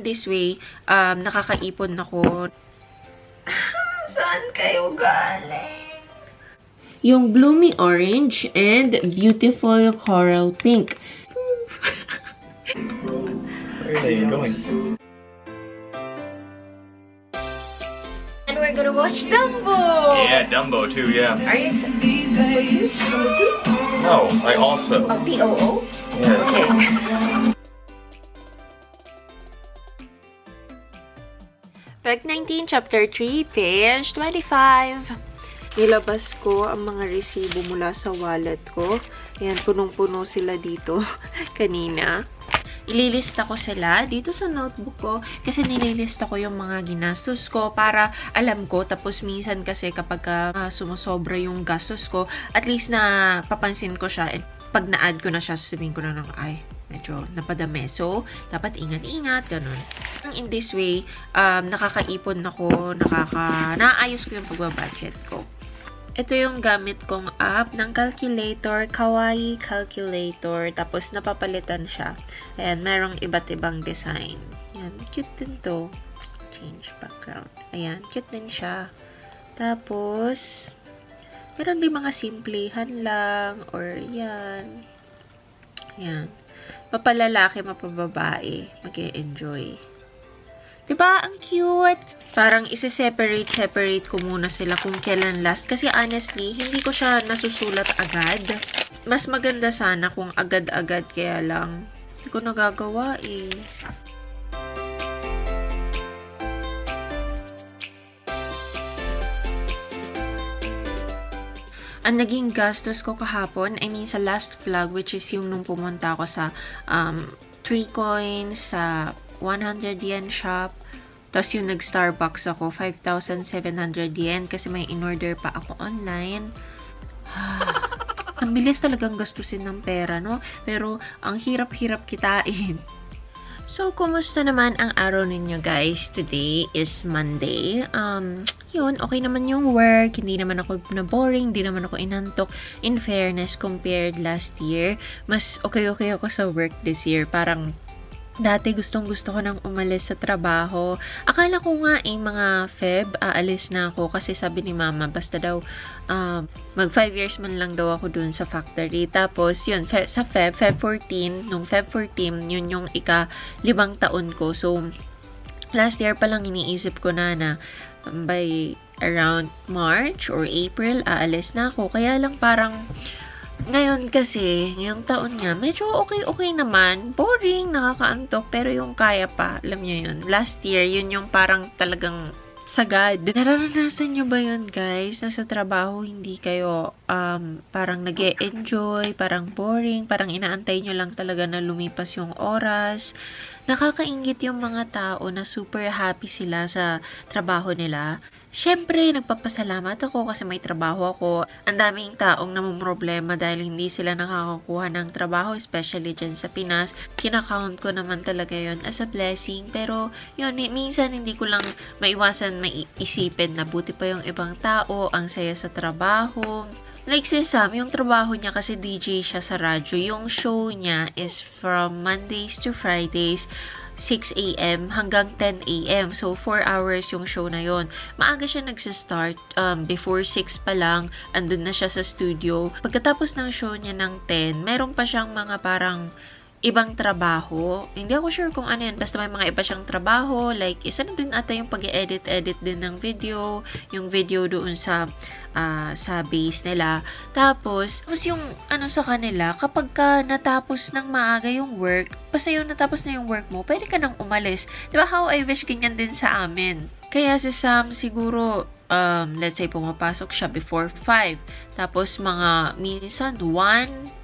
This way, um, nakakaipon ako. Saan kayo galing? Yung bloomy orange and beautiful coral pink. Where are they going? And we're gonna watch Dumbo! Yeah, Dumbo too, yeah. Are you excited for this? Number two? No, I also. Oh, P-O-O? Yes. Okay. Pag 19, chapter 3, page 25. Nilabas ko ang mga resibo mula sa wallet ko. Ayan, punong-puno sila dito kanina. Ililista ko sila dito sa notebook ko kasi nililista ko yung mga ginastos ko para alam ko. Tapos minsan kasi kapag uh, sumusobra yung gastos ko, at least na papansin ko siya. And pag na-add ko na siya, sasabihin ko na ng, ay, medyo napadami. So, dapat ingat-ingat, ganun. In this way, um, nakakaipon ako, nakaka, naayos ko yung pagbabudget ko. Ito yung gamit kong app ng calculator, Kawaii Calculator. Tapos, napapalitan siya. Ayan, merong iba't ibang design. Ayan, cute din to. Change background. Ayan, cute din siya. Tapos, meron din mga simplihan lang. Or, yan. Ayan. Mapalalaki, mapababae. mag enjoy Diba? Ang cute! Parang isi-separate-separate ko muna sila kung kailan last. Kasi honestly, hindi ko siya nasusulat agad. Mas maganda sana kung agad-agad kaya lang. Hindi ko nagagawa eh. Ang naging gastos ko kahapon, I mean sa last vlog, which is yung nung pumunta ako sa um, 3 coins, sa 100 yen shop, tapos yung nag-Starbucks ako, 5,700 yen kasi may in-order pa ako online. ang bilis talagang gastusin ng pera, no? Pero ang hirap-hirap kitain. So, kumusta naman ang araw ninyo guys? Today is Monday. Um, yun, okay naman yung work. Hindi naman ako na boring. Hindi naman ako inantok. In fairness, compared last year, mas okay-okay ako sa work this year. Parang Dati gustong gusto ko nang umalis sa trabaho. Akala ko nga eh, mga Feb, aalis na ako kasi sabi ni mama, basta daw um, mag 5 years man lang daw ako dun sa factory. Tapos yun, fe, sa Feb, Feb 14, nung Feb 14, yun yung ika limang taon ko. So, last year pa lang iniisip ko na na um, by around March or April, aalis na ako. Kaya lang parang ngayon kasi, ngayong taon nga, medyo okay-okay naman. Boring, nakakaantok, pero yung kaya pa, alam niyo yun. Last year, yun yung parang talagang sagad. Nararanasan nyo ba yun, guys? Nasa trabaho, hindi kayo um, parang nag enjoy parang boring, parang inaantay nyo lang talaga na lumipas yung oras. Nakakaingit yung mga tao na super happy sila sa trabaho nila. Siyempre, nagpapasalamat ako kasi may trabaho ako. Ang daming taong namumroblema dahil hindi sila nakakakuha ng trabaho, especially dyan sa Pinas. Kinakount ko naman talaga yon as a blessing. Pero, yun, minsan hindi ko lang maiwasan maiisipin na buti pa yung ibang tao, ang saya sa trabaho. Like si Sam, yung trabaho niya kasi DJ siya sa radyo. Yung show niya is from Mondays to Fridays. 6 a.m. hanggang 10 a.m. So, 4 hours yung show na yon. Maaga siya nagsistart. Um, before 6 pa lang, andun na siya sa studio. Pagkatapos ng show niya ng 10, meron pa siyang mga parang ibang trabaho. Hindi ako sure kung ano yan. Basta may mga iba siyang trabaho. Like, isa na din ata yung pag-edit-edit din ng video. Yung video doon sa uh, sa base nila. Tapos, tapos yung ano sa kanila, kapag ka natapos ng maaga yung work, basta yung natapos na yung work mo, pwede ka nang umalis. Di ba how I wish ganyan din sa amin. Kaya si Sam siguro um, let's say pumapasok siya before 5. Tapos mga minsan 1,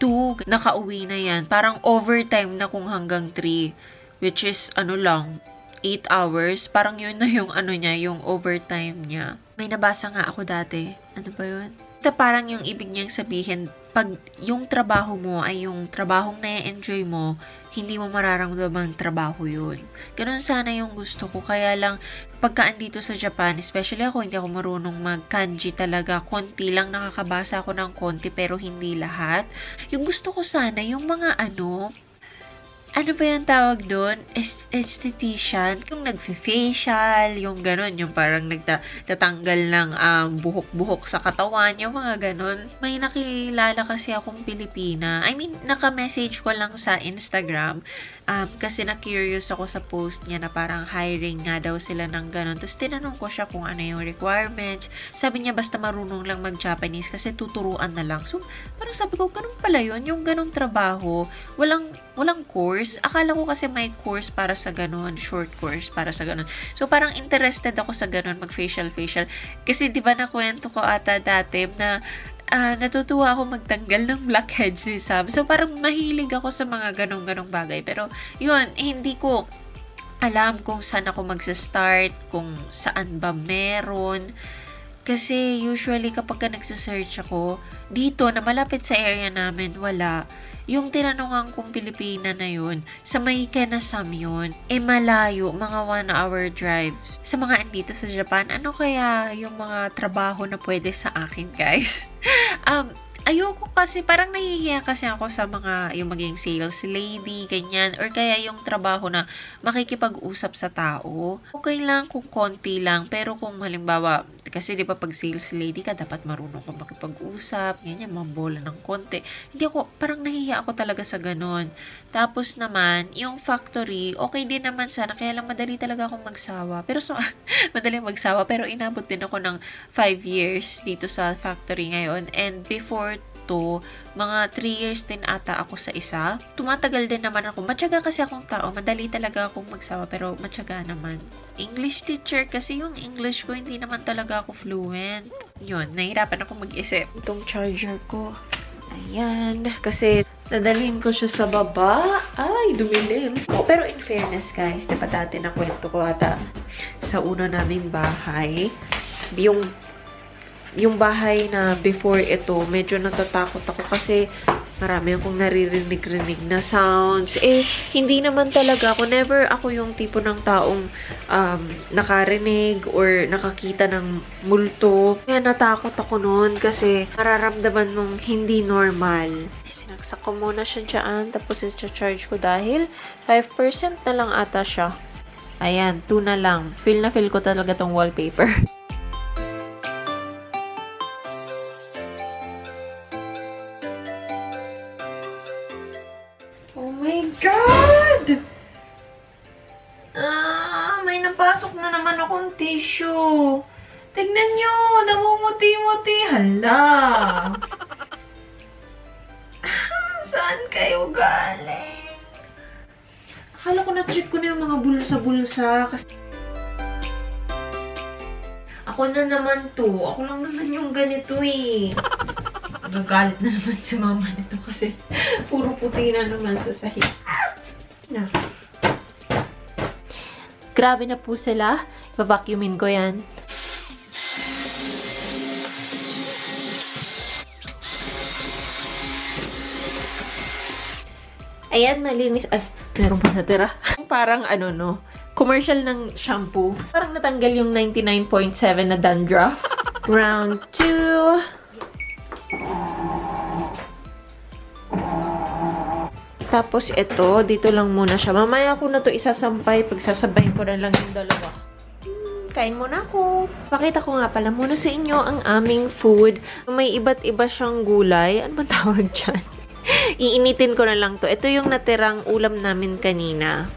2, nakauwi na yan. Parang overtime na kung hanggang 3. Which is, ano lang, 8 hours. Parang yun na yung ano niya, yung overtime niya. May nabasa nga ako dati. Ano ba yun? Ito parang yung ibig niyang sabihin, pag yung trabaho mo ay yung trabahong na-enjoy mo, hindi mo mararamdaman trabaho yun. Ganun sana yung gusto ko. Kaya lang, pagka andito sa Japan, especially ako, hindi ako marunong mag-kanji talaga. Konti lang nakakabasa ako ng konti, pero hindi lahat. Yung gusto ko sana, yung mga ano, ano ba yung tawag doon? Est- esthetician. Yung nagfe-facial, yung ganun, yung parang nagtatanggal ng um, buhok-buhok sa katawan, yung mga ganun. May nakilala kasi akong Pilipina. I mean, naka-message ko lang sa Instagram um, kasi na-curious ako sa post niya na parang hiring nga daw sila ng ganun. Tapos tinanong ko siya kung ano yung requirements. Sabi niya basta marunong lang mag-Japanese kasi tuturuan na lang. So, parang sabi ko, ganun pala yun. Yung ganung trabaho, walang, walang course. Akala ko kasi may course para sa ganun, short course para sa ganun. So, parang interested ako sa ganun, mag-facial-facial. Kasi di ba nakwento ko ata dati na ah, natutuwa ako magtanggal ng blackheads ni Sam. So, parang mahilig ako sa mga ganong-ganong bagay. Pero, yun, hindi ko alam kung saan ako magsa-start, kung saan ba meron. Kasi usually kapag ka nagsa-search ako, dito na malapit sa area namin, wala. Yung tinanungan kong Pilipina na yun, sa may Kenasam yun, eh malayo, mga one hour drives. Sa mga andito sa Japan, ano kaya yung mga trabaho na pwede sa akin, guys? um, ayoko kasi, parang nahihiya kasi ako sa mga, yung maging sales lady, ganyan, or kaya yung trabaho na makikipag-usap sa tao. Okay lang kung konti lang, pero kung halimbawa, kasi di ba pag sales lady ka, dapat marunong ka makipag-usap, ganyan, mambola ng konti. Hindi ako, parang nahihiya ako talaga sa ganun. Tapos naman, yung factory, okay din naman sana, kaya lang madali talaga akong magsawa. Pero so, madali magsawa, pero inabot din ako ng 5 years dito sa factory ngayon. And before to, mga 3 years din ata ako sa isa. Tumatagal din naman ako. Matyaga kasi akong tao. Madali talaga akong magsawa, pero matyaga naman. English teacher kasi yung English ko, hindi naman talaga ako fluent. Yun, nahirapan ako mag-isip. Itong charger ko. Ayan. Kasi, dadalhin ko siya sa baba. Ay, dumilim. Oh, pero in fairness, guys, di ba dati na kwento ko ata sa una naming bahay, yung yung bahay na before ito, medyo natatakot ako kasi marami akong naririnig-rinig na sounds. Eh, hindi naman talaga ako. Never ako yung tipo ng taong um, nakarinig or nakakita ng multo. Kaya natakot ako noon kasi nararamdaman nung hindi normal. Sinaksak ko muna siya dyan, tapos i-charge ko dahil 5% na lang ata siya. Ayan, 2 na lang. Feel na feel ko talaga tong wallpaper. bulsa-bulsa. Kasi... Ako na naman to. Ako lang naman yung ganito eh. Nagagalit na naman si mama nito kasi puro puti na naman sa sahig. Na. Grabe na po sila. Iba-vacuumin ko yan. Ayan, malinis. Ay, meron pa natira. Parang ano, no? Commercial ng shampoo. Parang natanggal yung 99.7 na dandruff. Round 2. Tapos ito, dito lang muna siya. Mamaya ko na to isasampay. Pagsasabayin ko na lang yung dalawa. Hmm, Kain muna ako. Pakita ko nga pala muna sa inyo ang aming food. May iba't iba siyang gulay. Ano ba tawag dyan? Iinitin ko na lang to. Ito yung natirang ulam namin kanina.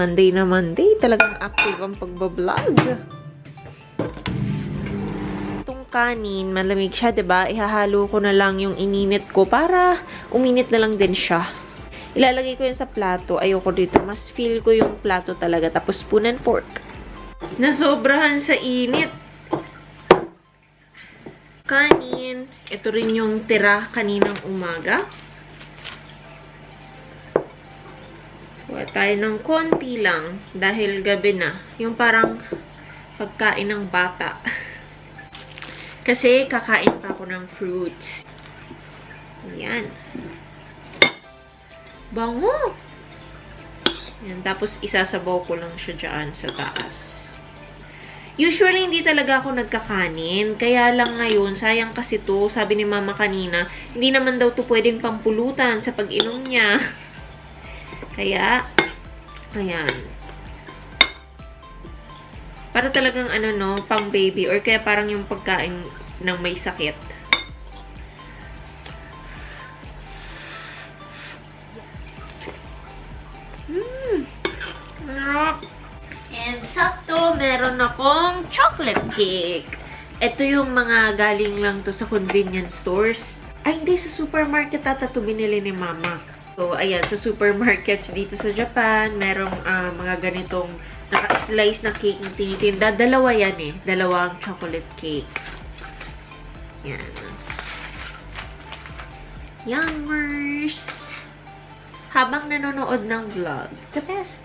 Monday na Monday. Talagang active ang pagbablog itong kanin, malamig siya, ba? Ihahalo ko na lang yung ininit ko para uminit na lang din siya. Ilalagay ko yun sa plato. Ayoko dito. Mas feel ko yung plato talaga. Tapos spoon and fork. Nasobrahan sa init. Kanin. Ito rin yung tira kaninang umaga. Kuha tayo ng konti lang. Dahil gabi na. Yung parang pagkain ng bata. Kasi kakain pa ako ng fruits. Ayan. Bango! Ayan, tapos isasabaw ko lang siya dyan sa taas. Usually, hindi talaga ako nagkakanin. Kaya lang ngayon, sayang kasi to, sabi ni mama kanina, hindi naman daw to pwedeng pampulutan sa pag-inom niya. Kaya, ayan. Para talagang ano no, pang baby or kaya parang yung pagkain ng may sakit. Mmm! And sakto, meron akong chocolate cake. Ito yung mga galing lang to sa convenience stores. Ay, hindi. Sa supermarket ata to binili ni mama. So, ayan. Sa supermarkets dito sa Japan, merong ah, mga ganitong naka-slice na cake na tinitinda. Dalawa yan eh. Dalawang chocolate cake. Yan. Yummers! Habang nanonood ng vlog, the best!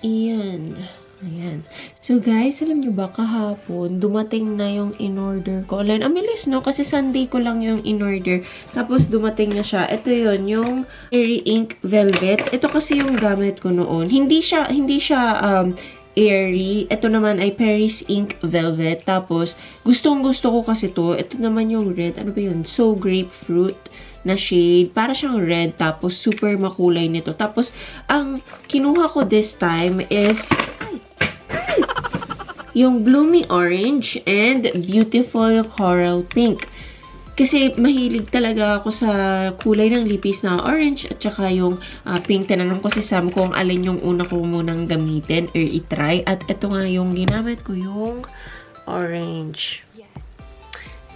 Iyan. Ayan. So guys, alam nyo ba, kahapon, dumating na yung in-order ko online. Ang bilis, no? Kasi Sunday ko lang yung in-order. Tapos dumating na siya. Ito yon yung Airy Ink Velvet. Ito kasi yung gamit ko noon. Hindi siya, hindi siya, um, airy. Ito naman ay Paris Ink Velvet. Tapos, gustong gusto ko kasi to. Ito naman yung red. Ano ba yun? So Grapefruit na shade. Para siyang red. Tapos, super makulay nito. Tapos, ang kinuha ko this time is yung Bloomy Orange and Beautiful Coral Pink. Kasi mahilig talaga ako sa kulay ng lipis na orange at saka yung ah, pink. Tinanong ko si Sam kung alin yung una ko munang gamitin or itry. At ito nga yung ginamit ko, yung orange.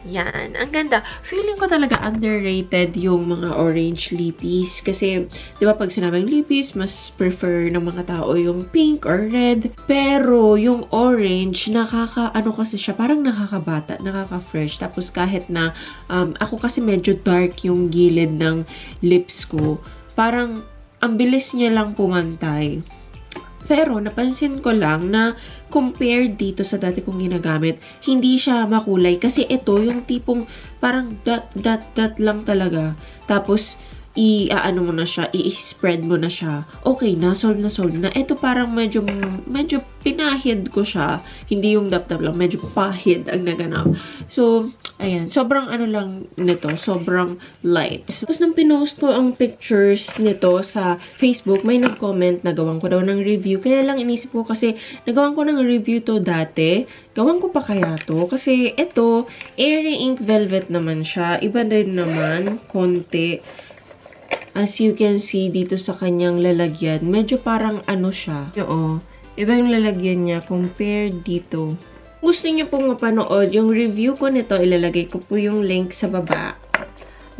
Yan. Ang ganda. Feeling ko talaga underrated yung mga orange lipis. Kasi, di ba pag sinabing lipis, mas prefer ng mga tao yung pink or red. Pero, yung orange, nakaka, ano kasi siya, parang nakakabata, nakaka-fresh. Tapos kahit na, um, ako kasi medyo dark yung gilid ng lips ko. Parang, ang bilis niya lang pumantay. Pero, napansin ko lang na compared dito sa dati kong ginagamit, hindi siya makulay. Kasi ito, yung tipong parang dot, dot, dot lang talaga. Tapos, i-ano mo na siya, i-spread mo na siya. Okay na, solve na solve na. Ito parang medyo, medyo pinahid ko siya. Hindi yung dap-dap lang, medyo pahid ang naganap. So, ayan. Sobrang ano lang nito, sobrang light. Tapos nang pinost ko ang pictures nito sa Facebook, may nag-comment na gawan ko daw ng review. Kaya lang inisip ko kasi nagawan ko ng review to dati. Gawan ko pa kaya to? Kasi ito, Airy Ink Velvet naman siya. Iba din naman, konti as you can see dito sa kanyang lalagyan, medyo parang ano siya. Oo. Iba yung lalagyan niya compared dito. Gusto niyo pong mapanood yung review ko nito, ilalagay ko po yung link sa baba.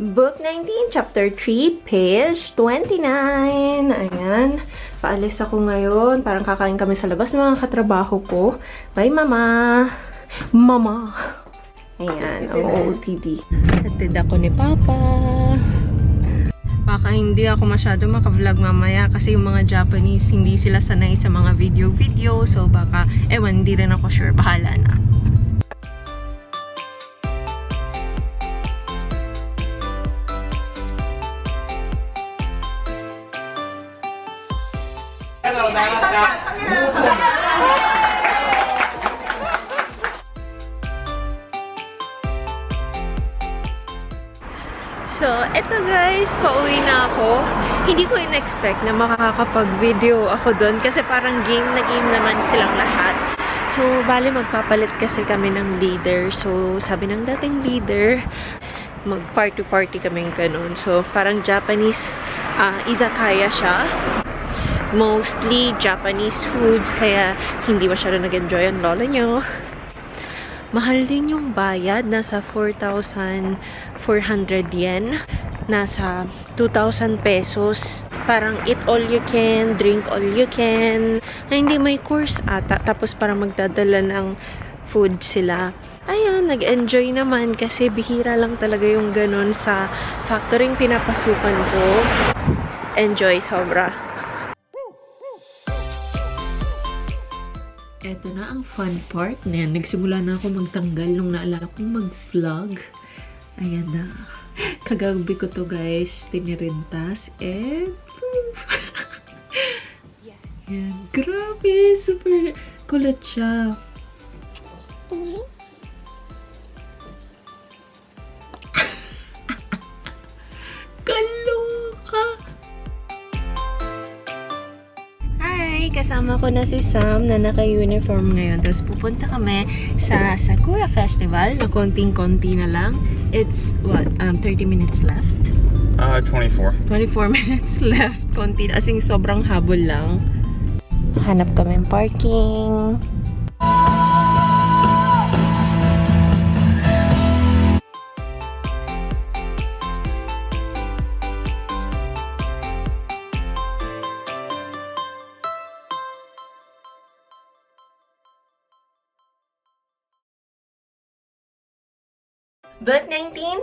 Book 19, Chapter 3, page 29. Ayan. Paalis ako ngayon. Parang kakain kami sa labas ng mga katrabaho ko. Bye, Mama. Mama. Ayan, ang OOTD. Hatid ako ni Papa. Baka hindi ako masyado maka-vlog mamaya kasi yung mga Japanese hindi sila sanay sa mga video-video. So baka, ewan, hindi rin ako sure. Bahala na. So, eto guys, pauwi na ako. Hindi ko in-expect na makakapag-video ako doon kasi parang game na game naman silang lahat. So, bali magpapalit kasi kami ng leader. So, sabi ng dating leader, mag-party-party kaming ganun. So, parang Japanese ah, izakaya siya. Mostly Japanese foods, kaya hindi masyado nag-enjoy ang lola nyo. Mahal din yung bayad. Nasa 4,400 yen. Nasa 2,000 pesos. Parang eat all you can, drink all you can. Na hindi may course ata. Tapos parang magdadala ng food sila. Ayun, nag-enjoy naman kasi bihira lang talaga yung ganun sa factoring pinapasukan ko. Enjoy sobra. Eto na ang fun part na yan. Nagsimula na ako magtanggal nung naalala kong mag-vlog. Ayan na. Kagabi ko to guys, tinirintas. And, poof! Yan. Grabe! Super kulit siya. Ko na si Sam na naka-uniform ngayon. Tapos pupunta kami sa Sakura Festival na konting-konti na lang. It's, what, um, 30 minutes left? Uh, 24. 24 minutes left. Konti na. Asing sobrang habol lang. Hanap kami ng parking. Book 19?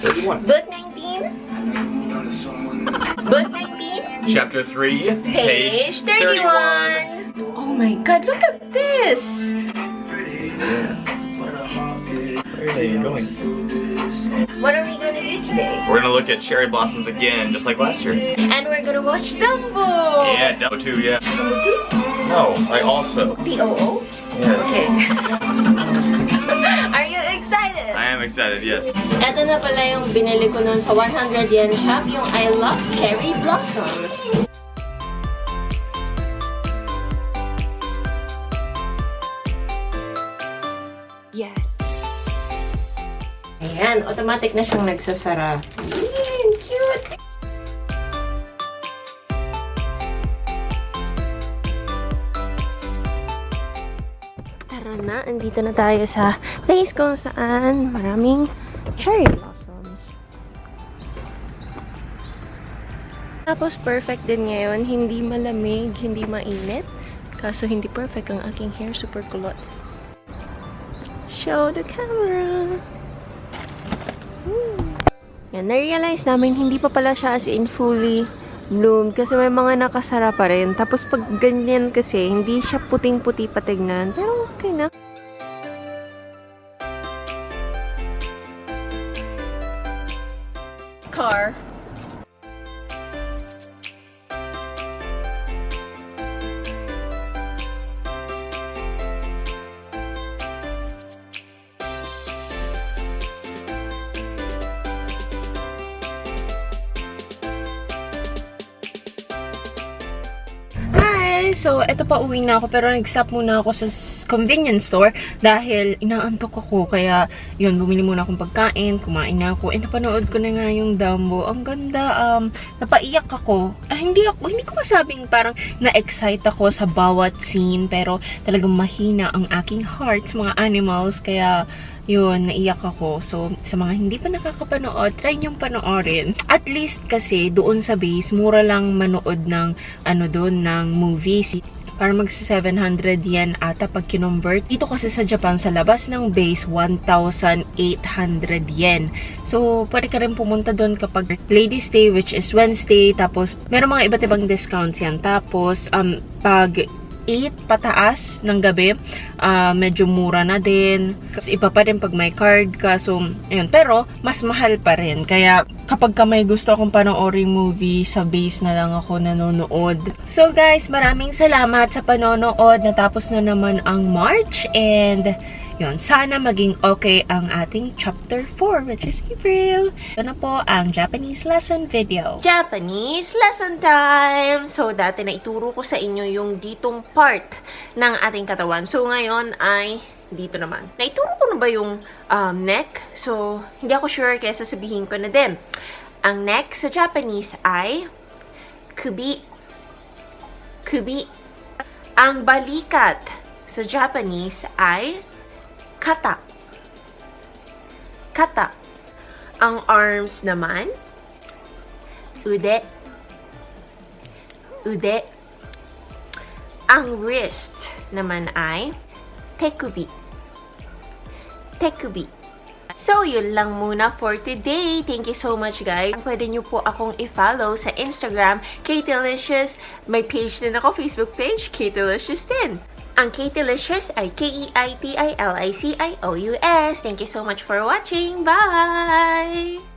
31. Book 19? Book 19? Chapter 3, Page 31. Oh my god, look at this! Where are you going? What are we gonna do today? We're gonna look at cherry blossoms again, just like last year. And we're gonna watch Dumbo! Yeah, Dumbo 2, yeah. No, I also. B-O-O? Yes. Okay. are you excited? I am excited, yes. Ito na pala yung binili ko nun sa 100 yen shop, yung I Love Cherry Blossoms. Yes. Ayan, automatic na siyang nagsasara. Ayan, na, andito na tayo sa place kung saan maraming cherry blossoms. Tapos perfect din ngayon, hindi malamig, hindi mainit. Kaso hindi perfect ang aking hair, super kulot. Show the camera! Yan, na-realize namin hindi pa pala siya as in fully bloomed kasi may mga nakasara pa rin. Tapos pag ganyan kasi, hindi siya puting-puti patignan. Pero okay na. Car. So, eto pa uwi na ako pero nag-stop muna ako sa convenience store dahil inaantok ako. Kaya, yun, bumili muna akong pagkain, kumain na ako. Eh, napanood ko na nga yung Dumbo. Ang ganda, um, napaiyak ako. Ah, hindi ako, hindi ko masabing parang na-excite ako sa bawat scene pero talagang mahina ang aking heart sa mga animals. Kaya, yun, naiyak ako. So, sa mga hindi pa nakakapanood, try niyong panoorin. At least kasi, doon sa base, mura lang manood ng, ano doon, ng movies. Para mag 700 yen ata pag kinonvert. Dito kasi sa Japan, sa labas ng base, 1,800 yen. So, pwede ka rin pumunta doon kapag Ladies Day, which is Wednesday. Tapos, meron mga iba't ibang discounts yan. Tapos, um, pag 8 pataas ng gabi, ah, medyo mura na din. Kasi iba pa rin pag may card ka. So, ayun. Pero, mas mahal pa rin. Kaya, kapag ka may gusto akong panooring movie, sa base na lang ako nanonood. So, guys, maraming salamat sa panonood. Natapos na naman ang March. And, yun, sana maging okay ang ating chapter 4, which is April. Ito na po ang Japanese lesson video. Japanese lesson time! So, dati na ituro ko sa inyo yung ditong part ng ating katawan. So, ngayon ay dito naman. Naituro ko na ba yung um, neck? So, hindi ako sure kaya sasabihin ko na din. Ang neck sa Japanese ay kubi. Kubi. Ang balikat sa Japanese ay kata. Kata. Ang arms naman, ude. Ude. Ang wrist naman ay tekubi. Tekubi. So, yun lang muna for today. Thank you so much, guys. Pwede nyo po akong i-follow sa Instagram, Katelicious. May page din ako, Facebook page, Katelicious din. Ang K-Delicious ay K-E-I-T-I-L-I-C-I-O-U-S. Thank you so much for watching. Bye!